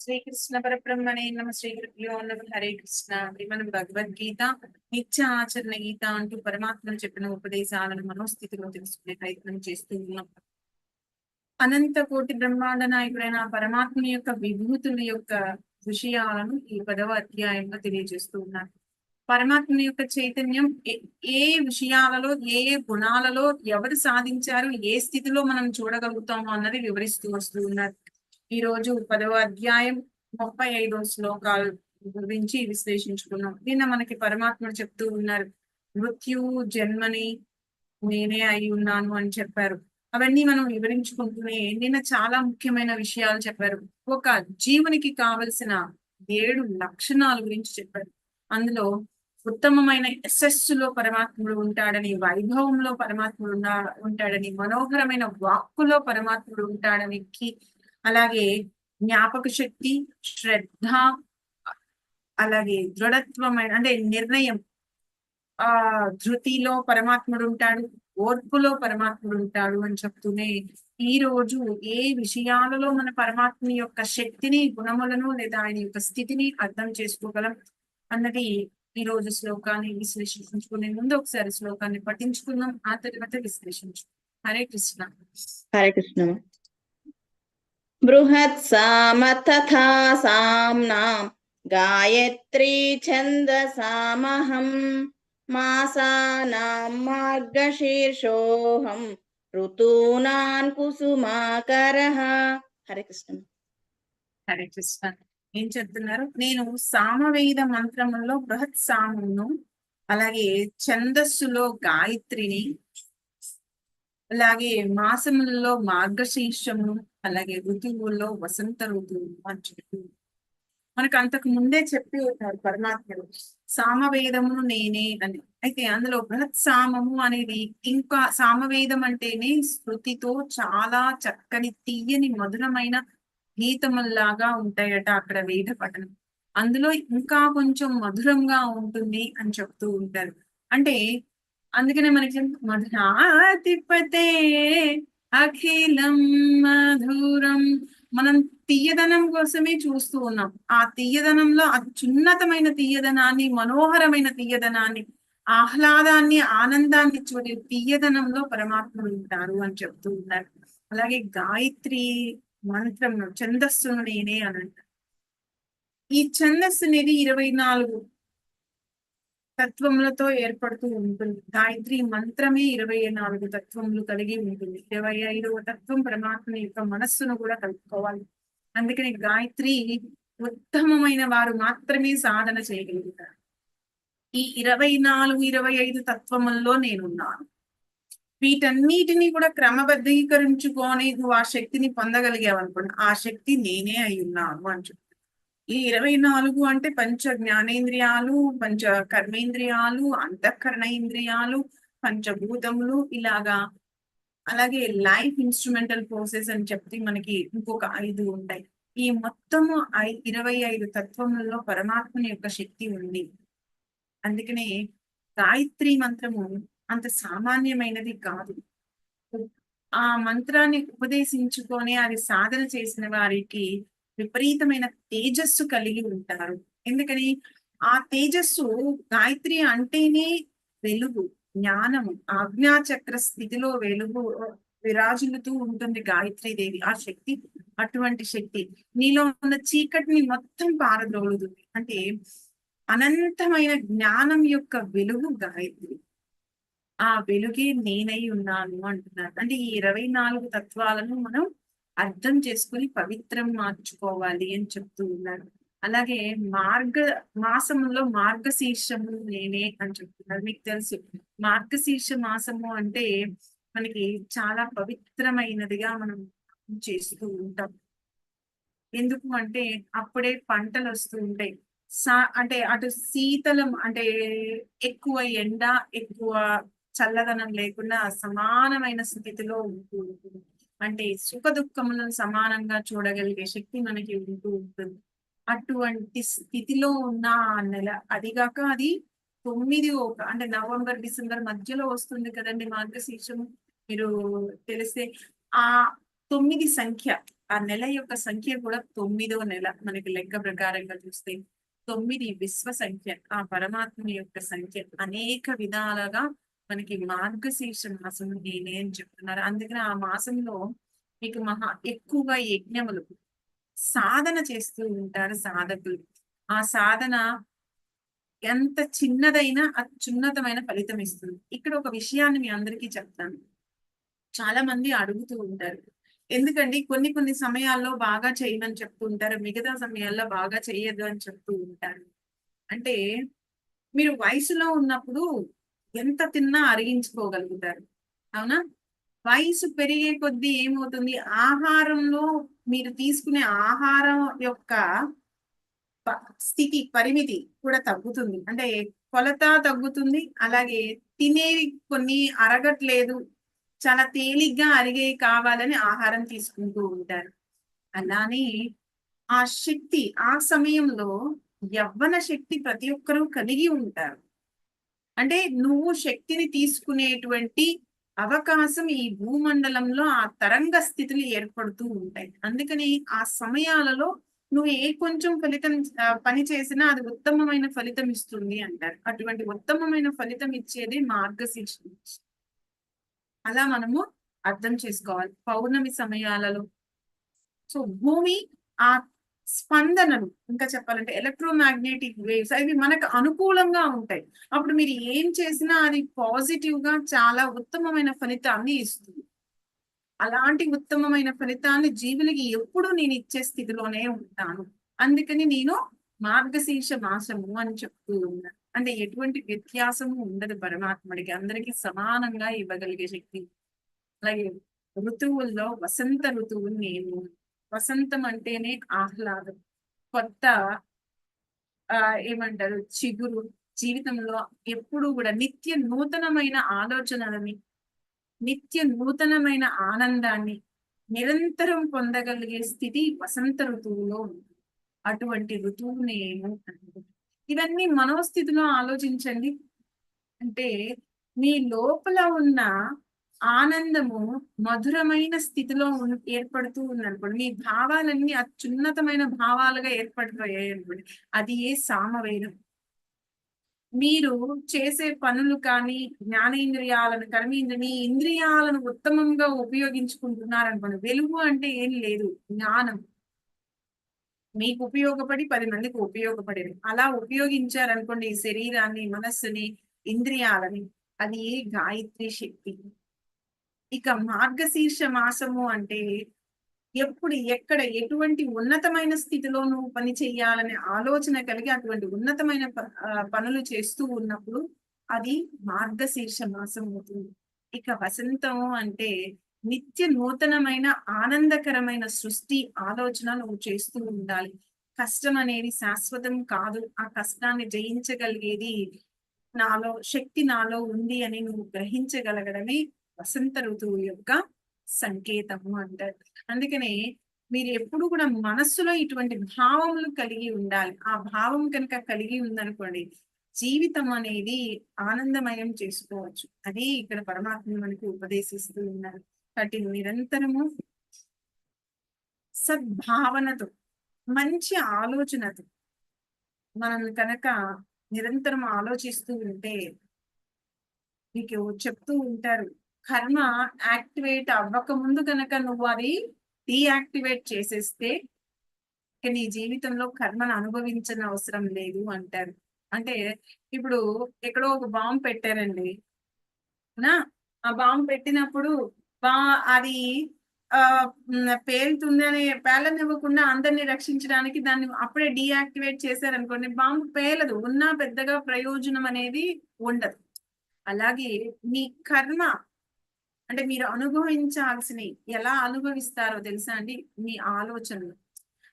శ్రీకృష్ణ పరబ్రహ్మణే నమ శ్రీ గురుభ్యో నమ హరే కృష్ణ. ఇది మనం భగవద్గీత నిత్య ఆచరణ గీత అంటూ పరమాత్మ చెప్పిన ఉపదేశాలను మనోస్థితిలో తెలుసుకునే ప్రయత్నం చేస్తూ ఉన్నాం. అనంత కోటి బ్రహ్మాండ నాయకుడైన పరమాత్మ యొక్క విభూతుల యొక్క విషయాలను ఈ పదవ అధ్యాయంలో తెలియజేస్తూ ఉన్నారు పరమాత్మ యొక్క చైతన్యం ఏ- ఏ విషయాలలో ఏ ఏ గుణాలలో ఎవరు సాధించారు ఏ స్థితిలో మనం చూడగలుగుతాము అన్నది వివరిస్తూ వస్తూ ఉన్నారు. ఈ రోజు పదవ అధ్యాయం ముప్పై ఐదో శ్లోకాల గురించి విశ్లేషించుకున్నాం. నిన్న మనకి పరమాత్ముడు చెప్తూ ఉన్నారు. మృత్యు జన్మని నేనే అయి ఉన్నాను అని చెప్పారు. అవన్నీ మనం వివరించుకుంటూనే నిన్న చాలా ముఖ్యమైన విషయాలు చెప్పారు. ఒక జీవునికి కావలసిన ఏడు లక్షణాల గురించి చెప్పారు. అందులో ఉత్తమమైన యశస్సులో పరమాత్ముడు ఉంటాడని వైభవంలో పరమాత్ముడు ఉంటాడని మనోహరమైన వాక్కులో పరమాత్ముడు ఉంటాడని అలాగే జ్ఞాపక శక్తి శ్రద్ధ అలాగే దృఢత్వమైన అంటే నిర్ణయం. ఆ ధృతిలో పరమాత్ముడు ఉంటాడు ఓర్పులో పరమాత్ముడు ఉంటాడు అని చెప్తూనే ఈ రోజు ఏ విషయాలలో మన పరమాత్మ యొక్క శక్తిని గుణములను లేదా ఆయన యొక్క స్థితిని అర్థం చేసుకోగలం అన్నది ఈ రోజు శ్లోకాన్ని విశ్లేషించుకునే ముందు ఒకసారి శ్లోకాన్ని పఠించుకుందాం. ఆ తర్వాత విశ్లేషించు హరే కృష్ణ. హరే కృష్ణ. బృహత్సామ తథా సామ్నాం. గాయత్రీ ఛందసామహం. మాసానాం మార్గశీర్షోహం. ఋతూనాన్ కుసుమాకరహ హరే కృష్ణ. హరే కృష్ణ. ఏం చెప్తున్నారు? నేను సామవేద మంత్రములో బృహత్ సామును అలాగే ఛందస్సులో గాయత్రిని అలాగే మాసములలో మార్గశీర్షమును అలాగే ఋతువుల్లో వసంత ఋతువు అని చెప్పి. మనకు అంతకు ముందే చెప్పి ఉంటారు పరమాత్ముడు సామవేదమును నేనే అని. అయితే అందులో బృహత్ సామము అనేది ఇంకా సామవేదం అంటేనే శృతితో చాలా చక్కని తీయని మధురమైన గీతముల్లాగా ఉంటాయట అక్కడ వేద పఠనం. అందులో ఇంకా కొంచెం మధురంగా ఉంటుంది అని చెప్తూ ఉంటారు. అంటే అందుకనే మనకి మధురాధిపతే అఖిలం మధురం. మనం తీయదనం కోసమే చూస్తూ ఉన్నాం. ఆ తీయదనంలో అత్యున్నతమైన తీయదనాన్ని మనోహరమైన తీయదనాన్ని ఆహ్లాదాన్ని ఆనందాన్ని చూడే తీయదనంలో పరమాత్మ ఉంటారు అని చెప్తూ ఉన్నారు. అలాగే గాయత్రి మంత్రం ఛందస్సును నేనే అని అంటారు. ఈ ఛందస్సు అనేది ఇరవై నాలుగు తత్వములతో ఏర్పడుతూ ఉంటుంది. గాయత్రి మంత్రమే ఇరవై నాలుగు తత్వములు కలిగి ఉంటుంది. ఇరవై ఐదవ తత్వం పరమాత్మ యొక్క మనస్సును కూడా కలుపుకోవాలి. అందుకని గాయత్రి ఉత్తమమైన వారు మాత్రమే సాధన చేయగలుగుతారు. ఈ ఇరవై నాలుగు ఇరవై ఐదు తత్వముల్లో నేనున్నాను. వీటన్నిటిని కూడా క్రమబద్ధీకరించుకొని నువ్వు ఆ శక్తిని పొందగలిగావనుకోండి ఆ శక్తి నేనే అయి ఉన్నాను అని చెప్పి. ఈ ఇరవై నాలుగు అంటే పంచ జ్ఞానేంద్రియాలు పంచ కర్మేంద్రియాలు అంతఃకరణ ఇంద్రియాలు పంచభూతములు ఇలాగా. అలాగే లైఫ్ ఇన్స్ట్రుమెంటల్ ప్రాసెస్ అని చెప్తే మనకి ఇంకొక ఐదు ఉంటాయి. ఈ మొత్తము ఐ ఇరవై ఐదు తత్వములలో పరమాత్మని యొక్క శక్తి ఉంది. అందుకనే గాయత్రి మంత్రము అంత సామాన్యమైనది కాదు. ఆ మంత్రాన్ని ఉపదేశించుకొని అది సాధన చేసిన వారికి విపరీతమైన తేజస్సు కలిగి ఉంటారు. ఎందుకని? ఆ తేజస్సు గాయత్రి అంటేనే వెలుగు జ్ఞానము ఆజ్ఞాచక్ర స్థితిలో వెలుగు విరాజులుతూ ఉంటుంది గాయత్రి దేవి. ఆ శక్తి అటువంటి శక్తి నీలో ఉన్న చీకటిని మొత్తం పారద్రోలుతుంది అంటే అనంతమైన జ్ఞానం యొక్క వెలుగు గాయత్రి. ఆ వెలుగే నేనై ఉన్నాను అంటున్నారు. అంటే ఈ ఇరవై నాలుగు తత్వాలను మనం అర్థం చేసుకుని పవిత్రం మార్చుకోవాలి అని చెప్తూ ఉన్నారు. అలాగే మార్గ మాసంలో మార్గశీర్షము నేనే అని చెప్తున్నారు. మీకు తెలుసు మార్గశీర్ష మాసము అంటే మనకి చాలా పవిత్రమైనదిగా మనం చేస్తూ ఉంటాం. ఎందుకు అంటే అప్పుడే పంటలు వస్తూ ఉంటాయి. సా అంటే అటు శీతలం అంటే ఎక్కువ ఎండ ఎక్కువ చల్లదనం లేకుండా సమానమైన స్థితిలో ఉంటూ ఉంటుంది. అంటే సుఖ దుఃఖములను సమానంగా చూడగలిగే శక్తి మనకి ఉంటూ ఉంటుంది. అటువంటి స్థితిలో ఉన్న ఆ నెల అదిగాక అది తొమ్మిది ఒక అంటే నవంబర్ డిసెంబర్ మధ్యలో వస్తుంది కదండి మార్గశీర్షము. మీరు తెలిస్తే ఆ తొమ్మిది సంఖ్య ఆ నెల యొక్క సంఖ్య కూడా తొమ్మిదో నెల మనకి లెక్క ప్రకారంగా చూస్తే తొమ్మిది విశ్వ సంఖ్య ఆ పరమాత్మ యొక్క సంఖ్య అనేక విధాలుగా మనకి మార్గశీర్ష మాసం నేనే అని చెప్తున్నారు. అందుకని ఆ మాసంలో మీకు మహా ఎక్కువగా యజ్ఞములు సాధన చేస్తూ ఉంటారు సాధకులు. ఆ సాధన ఎంత చిన్నదైనా అత్యున్నతమైన ఫలితం ఇస్తుంది. ఇక్కడ ఒక విషయాన్ని మీ అందరికీ చెప్తాను. చాలా మంది అడుగుతూ ఉంటారు. ఎందుకండి? కొన్ని కొన్ని సమయాల్లో బాగా చేయమని చెప్తూ ఉంటారు. మిగతా సమయాల్లో బాగా చేయదు అని చెప్తూ ఉంటారు. అంటే మీరు వయసులో ఉన్నప్పుడు ఎంత తిన్నా అరిగించుకోగలుగుతారు. అవునా? వయసు పెరిగే కొద్దీ ఏమవుతుంది? ఆహారంలో మీరు తీసుకునే ఆహారం యొక్క స్థితి పరిమితి కూడా తగ్గుతుంది. అంటే కొలత తగ్గుతుంది. అలాగే తినేవి కొన్ని అరగట్లేదు. చాలా తేలిగ్గా అరిగే కావాలని ఆహారం తీసుకుంటూ ఉంటారు. అలానే ఆ శక్తి ఆ సమయంలో యవ్వన శక్తి ప్రతి ఒక్కరూ కలిగి ఉంటారు. అంటే నువ్వు శక్తిని తీసుకునేటువంటి అవకాశం ఈ భూమండలంలో ఆ తరంగ స్థితులు ఏర్పడుతూ ఉంటాయి. అందుకని ఆ సమయాలలో నువ్వు ఏ కొంచెం ఫలితం పని చేసినా అది ఉత్తమమైన ఫలితం ఇస్తుంది అంటారు. అటువంటి ఉత్తమమైన ఫలితం ఇచ్చేది మార్గశీర్షం అలా మనము అర్థం చేసుకోవాలి. పౌర్ణమి సమయాలలో. సో భూమి ఆ స్పందనలు ఇంకా చెప్పాలంటే ఎలక్ట్రోమాగ్నెటిక్ వేవ్స్ అవి మనకు అనుకూలంగా ఉంటాయి. అప్పుడు మీరు ఏం చేసినా అది పాజిటివ్గా చాలా ఉత్తమమైన ఫలితాన్ని ఇస్తుంది. అలాంటి ఉత్తమమైన ఫలితాన్ని జీవులకి ఎప్పుడు నేను ఇచ్చే స్థితిలోనే ఉంటాను. అందుకని నేను మార్గశీర్ష మాసము అని చెప్తూ ఉన్నాను. అంటే ఎటువంటి వ్యత్యాసము ఉండదు పరమాత్ముడికి. అందరికీ సమానంగా ఇవ్వగలిగే శక్తి. అలాగే ఋతువుల్లో వసంత ఋతువు నేను వసంతం అంటేనే ఆహ్లాదం. కొత్త ఆ ఏమంటారు చిగురు జీవితంలో ఎప్పుడు కూడా నిత్య నూతనమైన ఆలోచనలని నిత్య నూతనమైన ఆనందాన్ని నిరంతరం పొందగలిగే స్థితి వసంత ఋతువులో ఉంది అటువంటి ఋతువుని ఇవన్నీ మనోస్థితిలో ఆలోచించండి. అంటే మీ లోపల ఉన్న ఆనందము మధురమైన స్థితిలో ఏర్పడుతూ ఉంది అనుకోండి మీ భావాలన్నీ అత్యున్నతమైన భావాలుగా ఏర్పడిపోయాయి అనుకోండి. అది ఏ సామవేదం? మీరు చేసే పనులు కానీ జ్ఞానేంద్రియాలను కర్మేంద్రియ మీ ఇంద్రియాలను ఉత్తమంగా ఉపయోగించుకుంటున్నారనుకోండి. వెలుగు అంటే ఏం లేదు. జ్ఞానం. మీకు ఉపయోగపడి పది మందికి ఉపయోగపడేది. అలా ఉపయోగించారనుకోండి ఈ శరీరాన్ని మనస్సుని ఇంద్రియాలని అది గాయత్రి శక్తి? ఇక మార్గశీర్ష మాసము అంటే ఎప్పుడు ఎక్కడ ఎటువంటి ఉన్నతమైన స్థితిలో నువ్వు పని చేయాలనే ఆలోచన కలిగి అటువంటి ఉన్నతమైన పనులు చేస్తూ ఉన్నప్పుడు అది మార్గశీర్ష మాసం అవుతుంది. ఇక వసంతము అంటే నిత్య నూతనమైన ఆనందకరమైన సృష్టి ఆలోచన నువ్వు చేస్తూ ఉండాలి. కష్టం అనేది శాశ్వతం కాదు. ఆ కష్టాన్ని జయించగలిగేది నాలో శక్తి నాలో ఉంది అని నువ్వు గ్రహించగలగడమే వసంత ఋతువు యొక్క సంకేతము అంటారు. అందుకనే మీరు ఎప్పుడు కూడా మనస్సులో ఇటువంటి భావములు కలిగి ఉండాలి. ఆ భావం కనుక కలిగి ఉందనుకోండి జీవితం అనేది ఆనందమయం చేసుకోవచ్చు. అది ఇక్కడ పరమాత్మ మనకి ఉపదేశిస్తూ ఉన్నారు. కాబట్టి నిరంతరము సద్భావనతో మంచి ఆలోచనతో మనం కనుక నిరంతరం ఆలోచిస్తూ ఉంటే మీకు చెప్తూ ఉంటారు కర్మ యాక్టివేట్ అవ్వక ముందు కనుక నువ్వు అది డీయాక్టివేట్ చేసేస్తే ఇక నీ జీవితంలో కర్మను అనుభవించిన అవసరం లేదు అంటారు. అంటే ఇప్పుడు ఎక్కడో ఒక బాంబు పెట్టారండి. నా ఆ బాంబు పెట్టినప్పుడు బా అది ఆ పేలుతుందని పేలనివ్వకుండా అందరినీ రక్షించడానికి దాన్ని అప్పుడే డీయాక్టివేట్ చేశారనుకోండి బాంబు పేలదు. ఉన్నా పెద్దగా ప్రయోజనం అనేది ఉండదు. అలాగే మీ కర్మ అంటే మీరు అనుభవించాల్సినవి ఎలా అనుభవిస్తారో తెలుసా అండి? మీ ఆలోచనలు.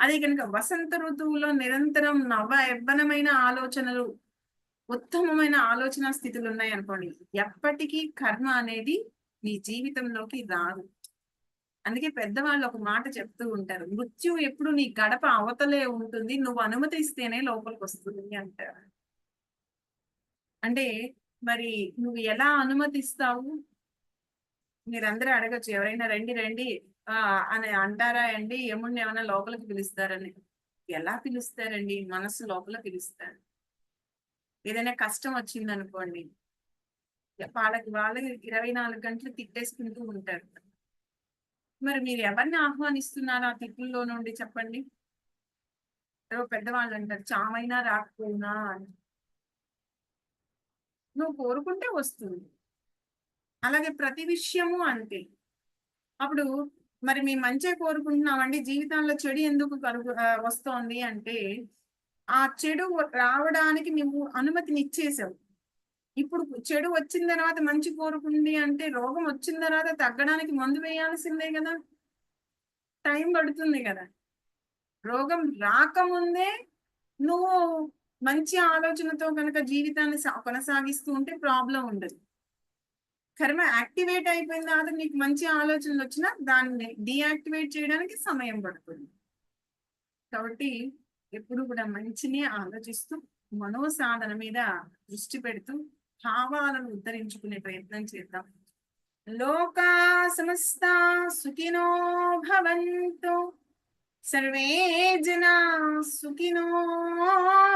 అదే కనుక వసంత ఋతువులో నిరంతరం నవ ఎవ్వనమైన ఆలోచనలు ఉత్తమమైన ఆలోచన స్థితులు ఉన్నాయి అనుకోండి. ఎప్పటికీ కర్మ అనేది మీ జీవితంలోకి రాదు. అందుకే పెద్దవాళ్ళు ఒక మాట చెప్తూ ఉంటారు. మృత్యు ఎప్పుడు నీ గడప అవతలే ఉంటుంది. నువ్వు అనుమతిస్తేనే లోపలికి వస్తుంది అంటారు. అంటే మరి నువ్వు ఎలా అనుమతిస్తావు? మీరందరూ అడగచ్చు. ఎవరైనా రండి రండి. ఆ అని అంటారా అండి? యముడిని ఏమైనా లోపలికి పిలుస్తారని. ఎలా పిలుస్తారండి? మనసు లోపల పిలుస్తారు. ఏదైనా కష్టం వచ్చింది అనుకోండి వాళ్ళకి వాళ్ళకి ఇరవై నాలుగు గంటలు తిట్టేసుకుంటూ ఉంటారు. మరి మీరు ఎవరిని ఆహ్వానిస్తున్నారు ఆ తిట్టుల్లో నుండి చెప్పండి? ఏవో పెద్దవాళ్ళు అంటారు చామైనా రాకపోయినా అని. నువ్వు కోరుకుంటే వస్తుంది. అలాగే ప్రతి విషయము అంతే. అప్పుడు మరి మేము మంచిగా కోరుకుంటున్నామండి జీవితంలో చెడు ఎందుకు కలుగు వస్తోంది అంటే ఆ చెడు రావడానికి నువ్వు అనుమతిని ఇచ్చేసావు ఇప్పుడు చెడు వచ్చిన తర్వాత మంచి కోరుకుంది అంటే రోగం వచ్చిన తర్వాత తగ్గడానికి మందు వేయాల్సిందే కదా. టైం పడుతుంది కదా. రోగం రాకముందే నువ్వు మంచి ఆలోచనతో కనుక జీవితాన్ని సా- కొనసాగిస్తూ ఉంటే ప్రాబ్లం ఉండదు. కర్మ యాక్టివేట్ అయిపోయిన తర్వాత నీకు మంచి ఆలోచనలు వచ్చినా దాన్ని డియాక్టివేట్ చేయడానికి సమయం పడుతుంది. కాబట్టి ఎప్పుడు కూడా మంచిని ఆలోచిస్తూ మనోసాధన మీద దృష్టి పెడుతూ భావాలను ఉద్ధరించుకునే ప్రయత్నం చేద్దాం. లోకా సమస్త సుఖినో భవంతు. సర్వే జనా సుఖినో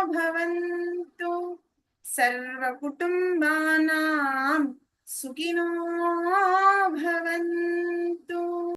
భవంతు. సర్వ కుటుంబానాం సుఖినో భవంతు